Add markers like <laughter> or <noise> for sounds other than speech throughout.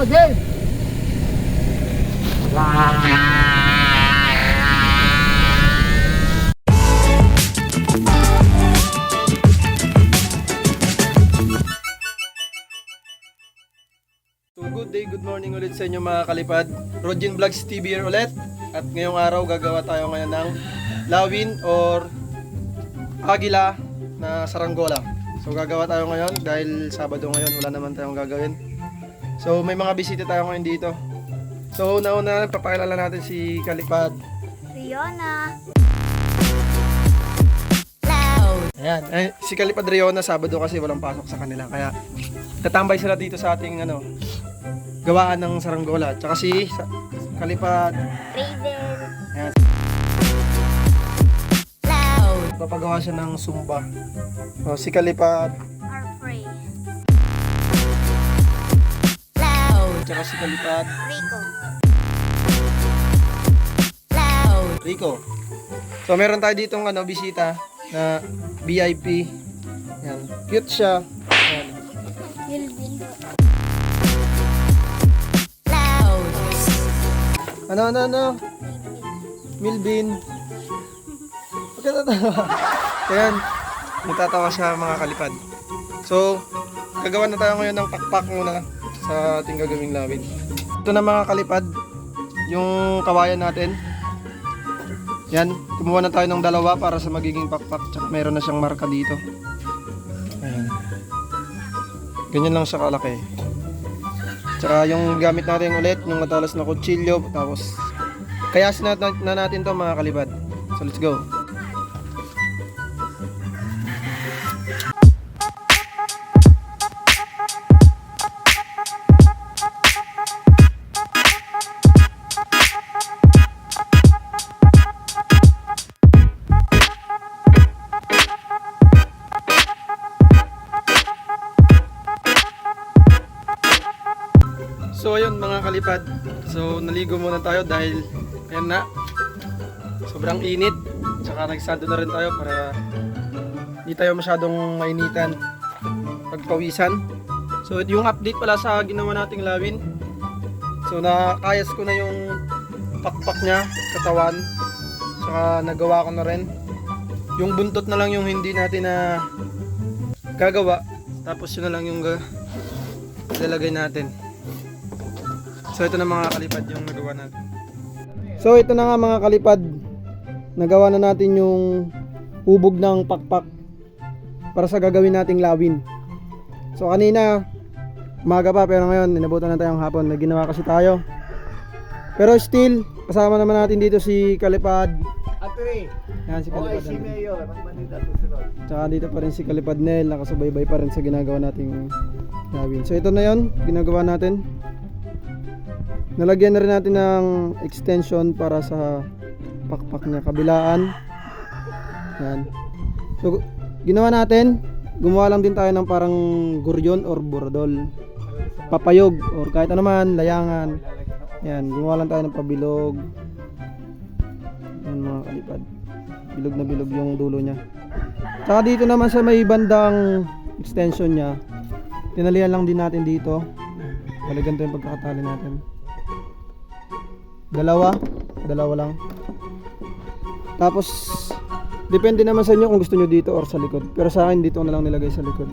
Game! So good day, good morning ulit sa inyo mga kalipad. Rodin Vlogs TV here ulit. At ngayong araw gagawa tayo ngayon ng lawin or agila na saranggola. So gagawa tayo ngayon dahil Sabado ngayon wala naman tayong gagawin. So may mga bisita tayo ngayon dito. So nauna papakilala natin si Kalipad. Riona. Ayan, eh, si Kalipad Riona Sabado kasi walang pasok sa kanila kaya tatambay sila dito sa ating ano gawaan ng saranggola. Tsaka si sa, Kalipad Raven. Ayan. Papagawa siya ng sumba. O, si Kalipad, tsaka si Kalipad, Rico. Rico. So, meron tayo ditong ano, bisita na VIP. Yan. Cute siya. Yan. Ano, ano, ano? Milvin. Huwag ka tatawa. Ayan. Natatawa siya mga kalipad. So, gagawa na tayo ngayon ng pakpak muna sa ating gagawing lawin. Ito na mga kalipad, yung kawayan natin. Yan, kumuha na tayo ng dalawa para sa magiging pakpak. Tsaka meron na siyang marka dito. Ayan. Ganyan lang siya kalaki. Tsaka yung gamit natin ulit, yung matalas na kutsilyo, tapos kayasin na, na natin to mga kalibad. So let's go. Kalipad. So naligo muna tayo dahil ayan na. Sobrang init. Tsaka nagsando na rin tayo para hindi tayo masyadong mainitan pagpawisan. So yung update pala sa ginawa nating lawin. So nakayas ko na yung pakpak niya, katawan. Tsaka nagawa ko na rin. Yung buntot na lang yung hindi natin na gagawa. Tapos yun na lang yung ga- lalagay natin. So ito na mga kalipad yung nagawa natin. So ito na nga mga kalipad. Nagawa na natin yung hubog ng pakpak para sa gagawin nating lawin. So kanina umaga pa pero ngayon inabutan na tayong hapon. May ginawa kasi tayo. Pero still kasama naman natin dito si Kalipad. Ate, Yan si okay, Kalipad. si natin. Mayor. Ang manila susunod. Tsaka dito pa rin si Kalipad Nel, nakasubaybay pa rin sa ginagawa nating gawin. So ito na yon ginagawa natin. Nalagyan na rin natin ng extension para sa pakpak niya, kabilaan. Yan. So ginawa natin, gumawa lang din tayo ng parang guryon or burdol. Papayog or kahit ano man, layangan. Yan, gumawa lang tayo ng pabilog. Yan mga kalipad. Bilog na bilog yung dulo niya. Tsaka dito naman sa may bandang extension niya, tinalian lang din natin dito. Bali ganito yung pagkakatali natin. Dalawa, dalawa lang. Tapos, depende naman sa inyo kung gusto nyo dito or sa likod. Pero sa akin, dito na lang nilagay sa likod.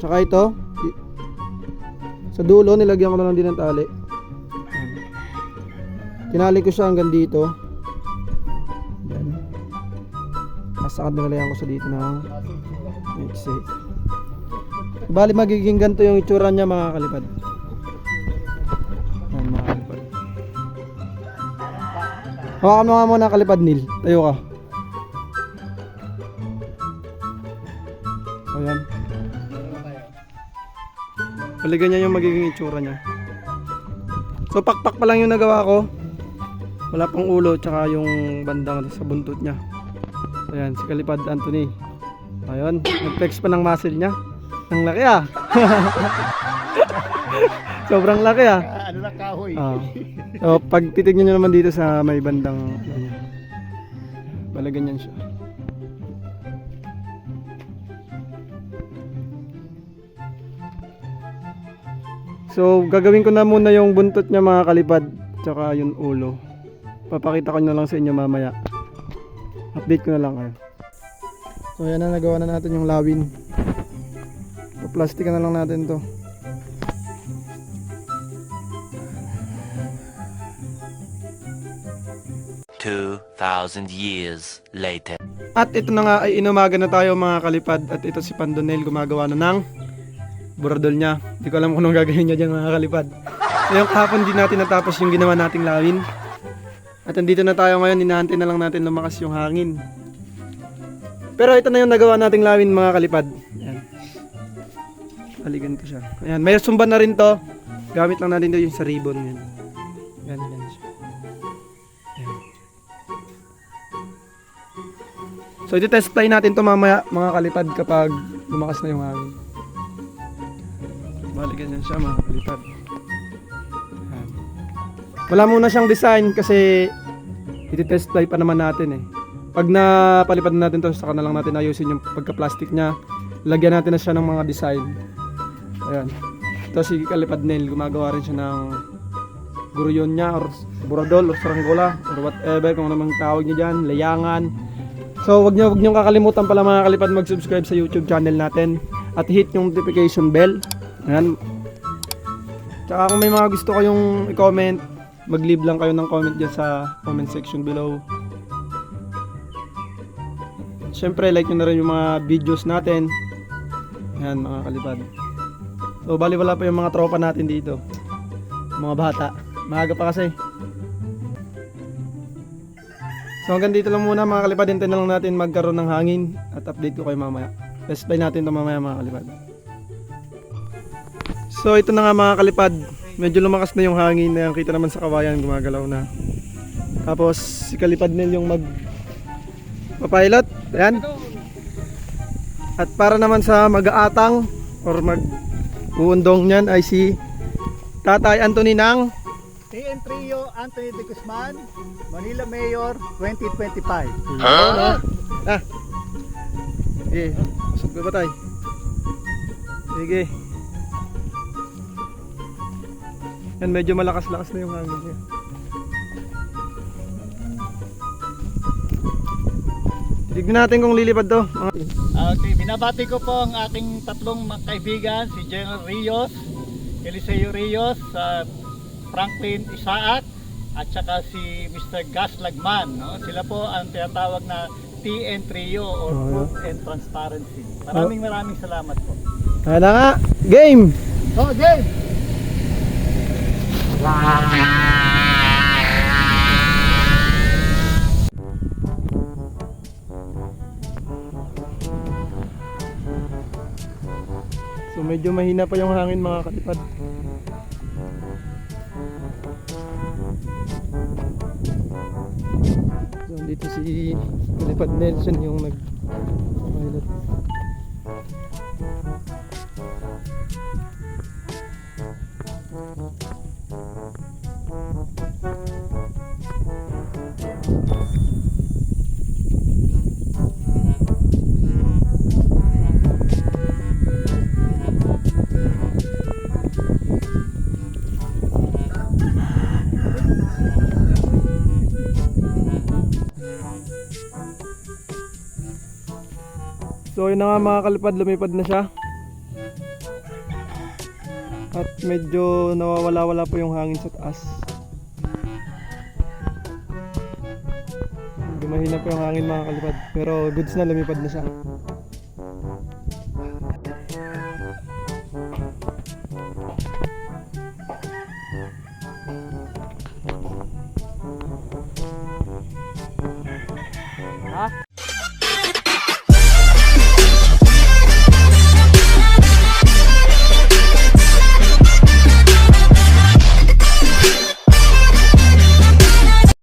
Tsaka ito, sa dulo, nilagyan ko na lang din ng tali. Tinali ko siya hanggang dito. Yan. Tapos saka nilalayan ko sa dito ng mixi. Bali magiging ganito yung itsura niya mga kalipad. Hawakan mo nga muna kalipad Nil. Tayo ka. So yan. Bali ganyan yung magiging itsura niya. So pakpak pa lang yung nagawa ko. Wala pang ulo tsaka yung bandang sa buntot niya. So si Kalipad Anthony. Ayun, nag-flex pa ng muscle niya. Ang laki ah. <laughs> Sobrang laki ah. Ah, ano na kahoy? Ah. So pag titignan nyo naman dito sa may bandang ano. Bala ganyan siya. So, gagawin ko na muna yung buntot niya mga kalipad. Tsaka yung ulo. Papakita ko na lang sa inyo mamaya. Update ko na lang kayo. So, yan na. Nagawa na natin yung lawin. Paplastikan na lang natin to. Two thousand years later. At ito na nga ay inumaga na tayo mga kalipad. At ito si Pandonel gumagawa na ng buradol niya. Hindi ko alam kung anong gagawin niya dyan mga kalipad. Ngayong kahapon din natin natapos yung ginawa nating lawin. At andito na tayo ngayon, hinahantay na lang natin lumakas yung hangin. Pero ito na yung nagawa nating lawin mga kalipad. Ayan. Balikan ko siya. Ayan, may sumban na rin to. Gamit lang natin to yung sa ribbon. Yan. So ito test fly natin to mamaya mga kalipad kapag lumakas na yung hangin. Balikan yan siya mga kalipad. Ayan. Wala muna siyang design kasi iti-test fly pa naman natin eh. Pag napalipad na natin to, saka na lang natin ayusin yung pagka-plastic niya. Lagyan natin na siya ng mga design. Ayan. Ito si Kalipad Nail, gumagawa rin siya ng guryon niya or buradol or saranggola or whatever kung anong tawag niya dyan, layangan. So wag niyo wag niyo kakalimutan pala mga kalipad mag-subscribe sa YouTube channel natin at hit yung notification bell. Ayan. Tsaka kung may mga gusto kayong i-comment, mag-leave lang kayo ng comment dyan sa comment section below. Siyempre, like nyo na rin yung mga videos natin. Ayan, mga kalipad. So, bali wala pa yung mga tropa natin dito. Mga bata. Maaga pa kasi. So hanggang dito lang muna mga kalipad, hintayin na lang natin magkaroon ng hangin at update ko kayo mamaya. Let's play natin ito mamaya mga kalipad. So ito na nga mga kalipad, medyo lumakas na yung hangin na kita naman sa kawayan gumagalaw na. Tapos si Kalipad Nel yung mag papilot. Ayan. At para naman sa mag-aatang or mag uundong niyan ay si Tatay Anthony ng TN3 Leo Anthony de Guzman, Manila Mayor 2025. Ha? Huh? Ah. Sige, pasok ba tayo? Sige. Yan, medyo malakas-lakas na yung hangin niya. Tignan natin kung lilipad to. Okay, binabati ko po ang aking tatlong kaibigan, si General Rios, Eliseo Rios, at uh, Franklin Isaac, at saka si Mr. Gas Lagman. No? Sila po ang tinatawag na TN Trio or Oh, Truth and Transparency. Maraming maraming salamat po. Na nga, game! Oh, James! So medyo mahina pa yung hangin mga kalipad. Dito si Kalipad Nelson yung nag pilot. So yun na nga mga kalipad, lumipad na siya. At medyo nawawala-wala po yung hangin sa taas. Medyo mahina po yung hangin mga kalipad. Pero goods na lumipad na siya.